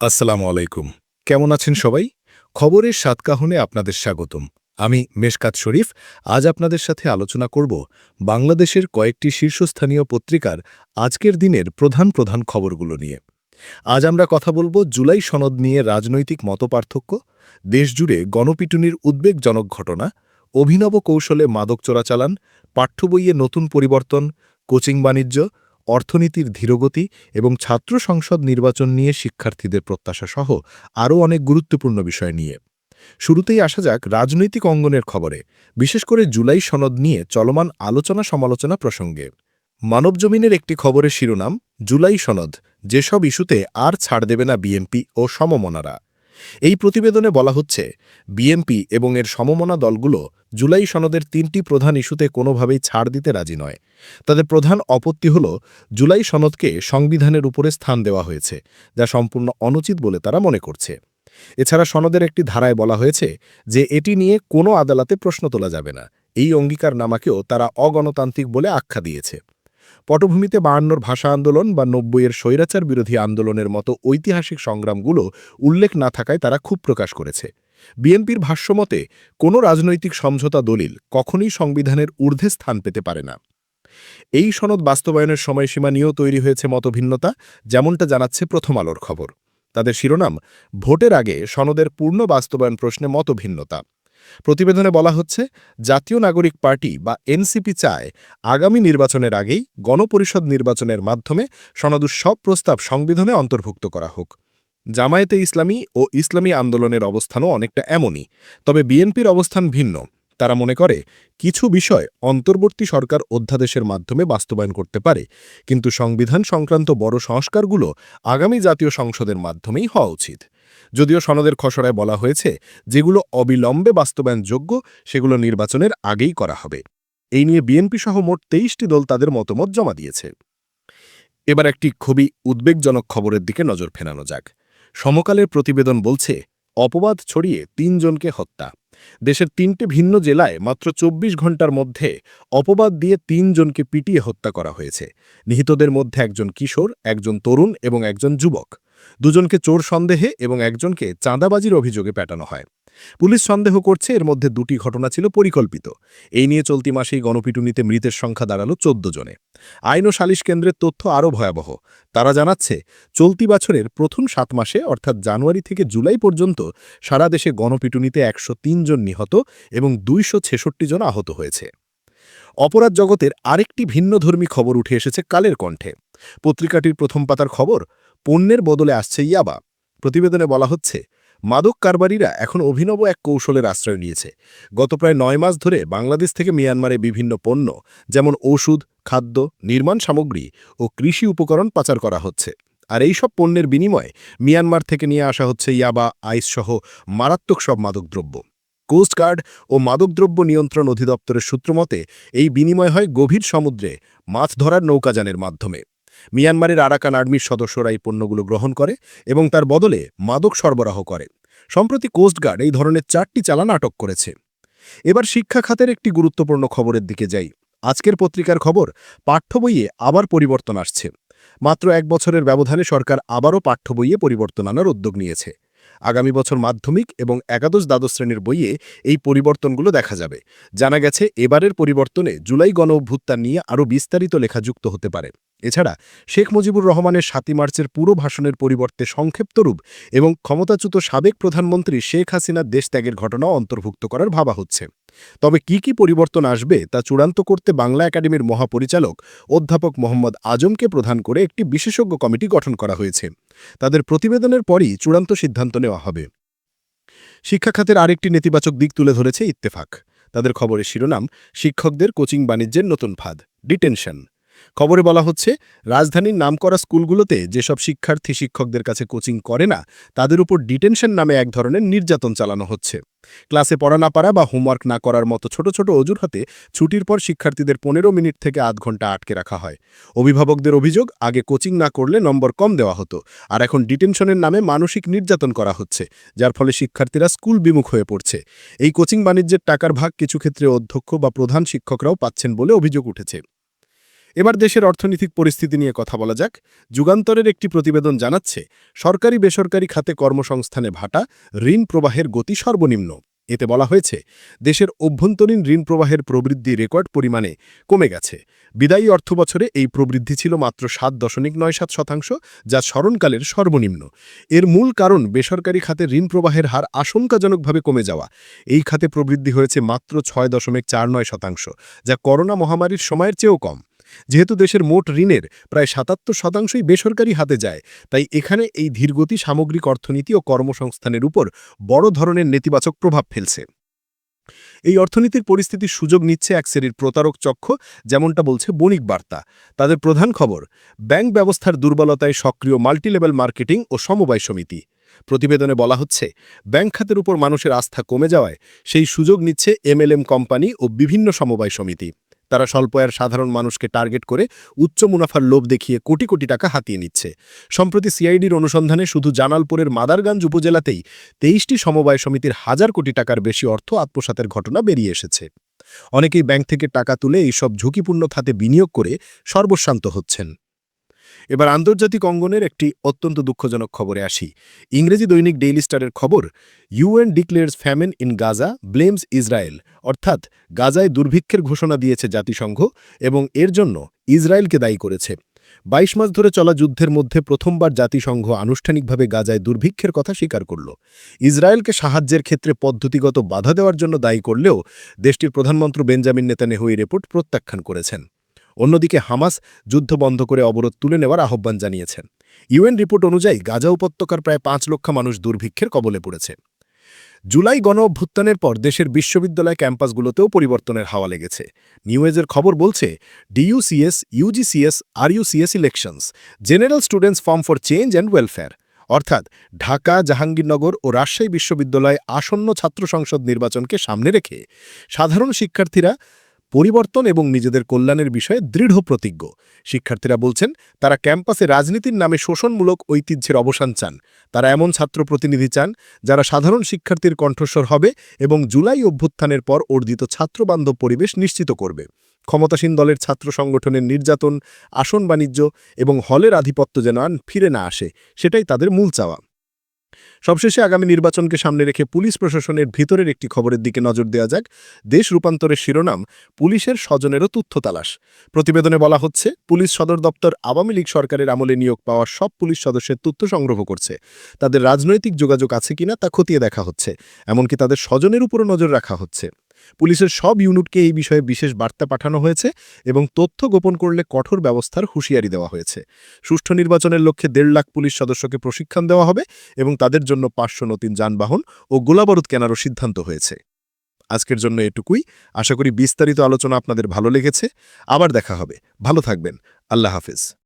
আসসালামু আলাইকুম। কেমন আছেন সবাই? খবরের সাতকাহনে আপনাদের স্বাগতম। আমি মেশকাত শরীফ। আজ আপনাদের সাথে আলোচনা করব বাংলাদেশের কয়েকটি শীর্ষস্থানীয় পত্রিকার আজকের দিনের প্রধান প্রধান খবরগুলো নিয়ে। আজ আমরা কথা বলব জুলাই সনদ নিয়ে রাজনৈতিক মতপার্থক্য, দেশজুড়ে গণপিটুনির উদ্বেগজনক ঘটনা, অভিনব কৌশলে মাদক চোরাচালান, পাঠ্য বইয়ে নতুন পরিবর্তন, কোচিং বাণিজ্য অর্থনীতির ধীরগতি এবং ছাত্র সংসদ নির্বাচন নিয়ে শিক্ষার্থীদের প্রত্যাশা সহ আরও অনেক গুরুত্বপূর্ণ বিষয় নিয়ে। শুরুতেই আসা যাক রাজনৈতিক অঙ্গনের খবরে, বিশেষ করে জুলাই সনদ নিয়ে চলমান আলোচনা সমালোচনা প্রসঙ্গে। মানবজমিনের একটি খবরের শিরোনাম, জুলাই সনদ, যেসব ইস্যুতে আর ছাড় দেবে না বিএনপি ও সমমনারা। এই প্রতিবেদনে বলা হচ্ছে বিএনপি এবং এর সমমনা দলগুলো জুলাই সনদের তিনটি প্রধান ইস্যুতে কোনোভাবেই ছাড় দিতে রাজি নয়। তাদের প্রধান আপত্তি হল, জুলাই সনদকে সংবিধানের উপরে স্থান দেওয়া হয়েছে, যা সম্পূর্ণ অনুচিত বলে তারা মনে করছে। এছাড়া সনদের একটি ধারায় বলা হয়েছে যে এটি নিয়ে কোনো আদালতে প্রশ্ন তোলা যাবে না। এই অঙ্গীকারনামাকেও তারা অগণতান্ত্রিক বলে আখ্যা দিয়েছে। পটভূমিতে বায়ান্নর ভাষা আন্দোলন বা নব্বইয়ের স্বৈরাচার বিরোধী আন্দোলনের মতো ঐতিহাসিক সংগ্রামগুলো উল্লেখ না থাকায় তারা খুব প্রকাশ করেছে। বিএনপির ভাষ্যমতে কোনো রাজনৈতিক সমঝোতা দলিল কখনই সংবিধানের ঊর্ধ্বে স্থান পেতে পারে না। এই সনদ বাস্তবায়নের সময়সীমা নিয়েও তৈরি হয়েছে মতভিন্নতা, যেমনটা জানাচ্ছে প্রথম আলোর খবর। তাদের শিরোনাম, ভোটের আগে সনদের পূর্ণ বাস্তবায়ন প্রশ্নে মতভিন্নতা। প্রতিবেদনে বলা হচ্ছে, জাতীয় নাগরিক পার্টি বা এনসিপি চায় আগামী নির্বাচনের আগেই গণপরিষদ নির্বাচনের মাধ্যমে সনদুর সব প্রস্তাব সংবিধানে অন্তর্ভুক্ত করা হোক। জামায়াতে ইসলামী ও ইসলামী আন্দোলনের অবস্থানও অনেকটা এমনই, তবে বিএনপির অবস্থান ভিন্ন। তারা মনে করে, কিছু বিষয় অন্তর্বর্তী সরকার অধ্যাদেশের মাধ্যমে বাস্তবায়ন করতে পারে, কিন্তু সংবিধান সংক্রান্ত বড় সংস্কারগুলো আগামী জাতীয় সংসদের মাধ্যমেই হওয়া উচিত। যদিও সনদের খসড়ায় বলা হয়েছে যেগুলো অবিলম্বে বাস্তবায়নযোগ্য, সেগুলো নির্বাচনের আগেই করা হবে। এই নিয়ে বিএনপি সহ মোট তেইশটি দল তাদের মতামত জমা দিয়েছে। এবার একটি খুবই উদ্বেগজনক খবরের দিকে নজর ফেরানো যাক। সমকালের প্রতিবেদন বলছে, অপবাদ ছড়িয়ে তিনজনকে হত্যা। দেশের তিনটে ভিন্ন জেলায় মাত্র ২৪ ঘণ্টার মধ্যে অপবাদ দিয়ে তিনজনকে পিটিয়ে হত্যা করা হয়েছে। নিহতদের মধ্যে একজন কিশোর, একজন তরুণ এবং একজন যুবক। দুজনকে চোর সন্দেহে এবং একজনকে চাঁদাবাজির অভিযোগে পেটানো হয়। পুলিশ সন্দেহ করছে এর মধ্যে দুটি ঘটনা ছিল পরিকল্পিত। এই নিয়ে চলতি মাসেই গণপিটুনিতে মৃতের সংখ্যা দাঁড়াল চোদ্দ জনে। আইন ও সালিশ কেন্দ্রের তথ্য আরও ভয়াবহ। তারা জানাচ্ছে, চলতি বছরের প্রথম সাত মাসে, অর্থাৎ জানুয়ারি থেকে জুলাই পর্যন্ত, সারা দেশে গণপিটুনিতে একশো তিন জন নিহত এবং দুইশ ছেষট্টি জন আহত হয়েছে। অপরাধ জগতের আরেকটি ভিন্নধর্মী খবর উঠে এসেছে কালের কণ্ঠে। পত্রিকাটির প্রথম পাতার খবর, পণ্যের বদলে আসছে ইয়াবা। প্রতিবেদনে বলা হচ্ছে মাদক কারবারিরা এখন অভিনব এক কৌশলের আশ্রয় নিয়েছে। গত প্রায় নয় মাস ধরে বাংলাদেশ থেকে মিয়ানমারে বিভিন্ন পণ্য, যেমন ওষুধ, খাদ্য, নির্মাণ সামগ্রী ও কৃষি উপকরণ পাচার করা হচ্ছে। আর এই সব পণ্যের বিনিময়ে মিয়ানমার থেকে নিয়ে আসা হচ্ছে ইয়াবা আইসসহ মারাত্মক সব মাদকদ্রব্য। কোস্টগার্ড ও মাদকদ্রব্য নিয়ন্ত্রণ অধিদপ্তরের সূত্রমতে এই বিনিময় হয় গভীর সমুদ্রে মাছ ধরার নৌকাযানের মাধ্যমে। মিয়ানমারের আরাকান আর্মির সদস্যরা এই পণ্যগুলো গ্রহণ করে এবং তার বদলে মাদক সরবরাহ করে। সম্প্রতি কোস্টগার্ড এই ধরনের চারটি চালান আটক করেছে। এবার শিক্ষা খাতের একটি গুরুত্বপূর্ণ খবরের দিকে যাই। আজকের পত্রিকার খবর, পাঠ্য বইয়ে আবার পরিবর্তন আসছে। মাত্র এক বছরের ব্যবধানে সরকার আবারও পাঠ্য বইয়ে পরিবর্তন আনার উদ্যোগ নিয়েছে। আগামী বছর মাধ্যমিক এবং একাদশ দ্বাদশ শ্রেণির বইয়ে এই পরিবর্তনগুলো দেখা যাবে। জানা গেছে, এবারের পরিবর্তনে জুলাই গণ অভ্যুত্থান নিয়ে আরও বিস্তারিত লেখা যুক্ত হতে পারে। এছাড়া, শেখ মুজিবুর রহমানের সাতই মার্চের পুরো ভাষণের পরিবর্তে সংক্ষিপ্ত রূপ এবং ক্ষমতাচ্যুত সাবেক প্রধানমন্ত্রী শেখ হাসিনার দেশত্যাগের ঘটনা অন্তর্ভুক্ত করার ভাবা হচ্ছে। তবে কি কি পরিবর্তন আসবে তা চূড়ান্ত করতে বাংলা একাডেমির মহাপরিচালক অধ্যাপক মোহাম্মদ আজমকে প্রধান করে একটি বিশেষজ্ঞ কমিটি গঠন করা হয়েছে। তাদের প্রতিবেদনের পরই চূড়ান্ত সিদ্ধান্ত নেওয়া হবে। শিক্ষা খাতের আরেকটি নেতিবাচক দিক তুলে ধরেছে ইত্তেফাক। তাদের খবরের শিরোনাম, শিক্ষকদের কোচিং বাণিজ্যের নতুন ফাঁদ, ডিটেনশন। খবরে বলা হচ্ছে, রাজধানীর নামকরা স্কুলগুলোতে যেসব শিক্ষার্থী শিক্ষকদের কাছে কোচিং করে না, তাদের উপর ডিটেনশন নামে এক ধরনের নির্যাতন চালানো হচ্ছে। ক্লাসে পড়া না পারা বা হোমওয়ার্ক না করার মতো ছোট ছোট অজুহাতে ছুটির পর শিক্ষার্থীদের পনেরো মিনিট থেকে আধ ঘণ্টা আটকে রাখা হয়। অভিভাবকদের অভিযোগ, আগে কোচিং না করলে নম্বর কম দেওয়া হতো, আর এখন ডিটেনশনের নামে মানসিক নির্যাতন করা হচ্ছে, যার ফলে শিক্ষার্থীরা স্কুল বিমুখ হয়ে পড়ছে। এই কোচিং বাণিজ্যের টাকার ভাগ কিছু ক্ষেত্রে অধ্যক্ষ বা প্রধান শিক্ষকরাও পাচ্ছেন বলে অভিযোগ উঠেছে। এবার দেশের অর্থনৈতিক পরিস্থিতি নিয়ে কথা বলা যাক। যুগান্তরের একটি প্রতিবেদন জানাচ্ছে, সরকারি বেসরকারি খাতে কর্মসংস্থানে ভাটা ঋণ প্রবাহের গতি সর্বনিম্ন। এতে বলা হয়েছে, দেশের অভ্যন্তরীণ ঋণ প্রবাহের প্রবৃদ্ধি রেকর্ড পরিমাণে কমে গেছে। বিদায়ী অর্থবছরে এই প্রবৃদ্ধি ছিল মাত্র সাত দশমিক নয় সাত শতাংশ, যা স্মরণকালের সর্বনিম্ন। এর মূল কারণ বেসরকারি খাতে ঋণ প্রবাহের হার আশঙ্কাজনকভাবে কমে যাওয়া। এই খাতে প্রবৃদ্ধি হয়েছে মাত্র ছয় দশমিক চার নয় শতাংশ, যা করোনা মহামারীর সময়ের চেয়েও কম। যেহেতু দেশের মোট ঋণের প্রায় সাতাত্তর শতাংশই বেসরকারি হাতে যায়, তাই এখানে এই ধীরগতি সামগ্রিক অর্থনীতি ও কর্মসংস্থানের উপর বড় ধরনের নেতিবাচক প্রভাব ফেলছে। এই অর্থনীতির পরিস্থিতির সুযোগ নিচ্ছে এক শ্রেণির প্রতারক চক্ষ, যেমনটা বলছে বণিক বার্তা। তাদের প্রধান খবর, ব্যাংক ব্যবস্থার দুর্বলতায় সক্রিয় মাল্টিলেভেল মার্কেটিং ও সমবায় সমিতি। প্রতিবেদনে বলা হচ্ছে, ব্যাংক খাতের উপর মানুষের আস্থা কমে যাওয়ায় সেই সুযোগ নিচ্ছে এমএলএম কোম্পানি ও বিভিন্ন সমবায় সমিতি। তারা স্বল্প আয়ের সাধারণ মানুষকে টার্গেট করে উচ্চ মুনাফার লোভ দেখিয়ে কোটি কোটি টাকা হাতিয়ে নিচ্ছে। সম্প্রতি সিআইডির অনুসন্ধানে শুধু জানালপুরের মাদারগঞ্জ উপজেলাতেই তেইশটি সমবায় সমিতির হাজার কোটি টাকার বেশি অর্থ আত্মসাতের ঘটনা বেরিয়ে এসেছে। অনেকেই ব্যাংক থেকে টাকা তুলে এইসব ঝুঁকিপূর্ণ খাতে বিনিয়োগ করে সর্বশান্ত হচ্ছেন। এবার আন্তর্জাতিক অঙ্গনের একটি অত্যন্ত দুঃখজনক খবরে আসি। ইংরেজি দৈনিক ডেইলি স্টারের খবর, UN declares famine in Gaza blames Israel, অর্থাৎ গাজায় দুর্ভিক্ষের ঘোষণা দিয়েছে জাতিসংঘ এবং এর জন্য ইসরায়েলকে দায়ী করেছে। বাইশ মাস ধরে চলা যুদ্ধের মধ্যে প্রথমবার জাতিসংঘ আনুষ্ঠানিকভাবে গাজায় দুর্ভিক্ষের কথা স্বীকার করল। ইসরায়েলকে সাহায্যের ক্ষেত্রে পদ্ধতিগত বাধা দেওয়ার জন্য দায়ী করলেও দেশটির প্রধানমন্ত্রী বেঞ্জামিন নেতানেহু এই রিপোর্ট প্রত্যাখ্যান করেছেন। অন্যদিকে হামাস যুদ্ধ বন্ধ করে অবরোধ তুলে নেওয়ার আহ্বান জানিয়েছেন। ইউএন রিপোর্ট অনুযায়ী গাজা উপত্যকার প্রায় পাঁচ লক্ষ মানুষ দুর্ভিক্ষের কবলে পড়েছে। জুলাই গণ অভ্যুত্থানের পর দেশের বিশ্ববিদ্যালয় ক্যাম্পাসগুলোতেও পরিবর্তনের হাওয়া লেগেছে। নিউএজের খবর বলছে DUCS UGCS RUCS elections, general students form for change and welfare. অর্থাৎ ঢাকা, জাহাঙ্গীরনগর ও রাজশাহী বিশ্ববিদ্যালয়ে আসন্ন ছাত্র সংসদ নির্বাচনকে সামনে রেখে সাধারণ শিক্ষার্থীরা পরিবর্তন এবং নিজেদের কল্যাণের বিষয়ে দৃঢ় প্রতিজ্ঞ। শিক্ষার্থীরা বলছেন, তারা ক্যাম্পাসে রাজনীতির নামে শোষণমূলক ঐতিহ্যের অবসান চান। তারা এমন ছাত্র প্রতিনিধি চান, যারা সাধারণ শিক্ষার্থীর কণ্ঠস্বর হবে এবং জুলাই অভ্যুত্থানের পর অর্জিত ছাত্রবান্ধব পরিবেশ নিশ্চিত করবে। ক্ষমতাসীন দলের ছাত্র সংগঠনের নির্যাতন, আসন বাণিজ্য এবং হলের আধিপত্য যেন ফিরে না আসে, সেটাই তাদের মূল চাওয়া। সবশেষে আগামী নির্বাচনকে সামনে রেখে পুলিশ প্রশাসনের ভিতরের একটি খবরের দিকে নজর দেওয়া যাক। দেশ রূপান্তরের শিরোনাম, পুলিশের স্বজনেরও তথ্য তালাশ। প্রতিবেদনে বলা হচ্ছে, পুলিশ সদর দপ্তর আওয়ামী লীগ সরকারের আমলে নিয়োগ পাওয়া সব পুলিশ সদস্যের তথ্য সংগ্রহ করছে। তাদের রাজনৈতিক যোগাযোগ আছে কিনা তা খতিয়ে দেখা হচ্ছে, এমনকি তাদের স্বজনের উপরও নজর রাখা হচ্ছে। পুলিশের সব ইউনিটকে এই বিষয়ে বিশেষ বার্তা পাঠানো হয়েছে এবং তথ্য গোপন করলে কঠোর ব্যবস্থার হুঁশিয়ারি দেওয়া হয়েছে। সুষ্ঠু নির্বাচনের লক্ষ্যে দেড় লাখ পুলিশ সদস্যকে প্রশিক্ষণ দেওয়া হবে এবং তাদের জন্য পাঁচশো নতুন যানবাহন ও গোলাবারুদ কেনারও সিদ্ধান্ত হয়েছে। আজকের জন্য এটুকুই। আশা করি বিস্তারিত আলোচনা আপনাদের ভালো লেগেছে। আবার দেখা হবে। ভালো থাকবেন। আল্লাহ হাফিজ।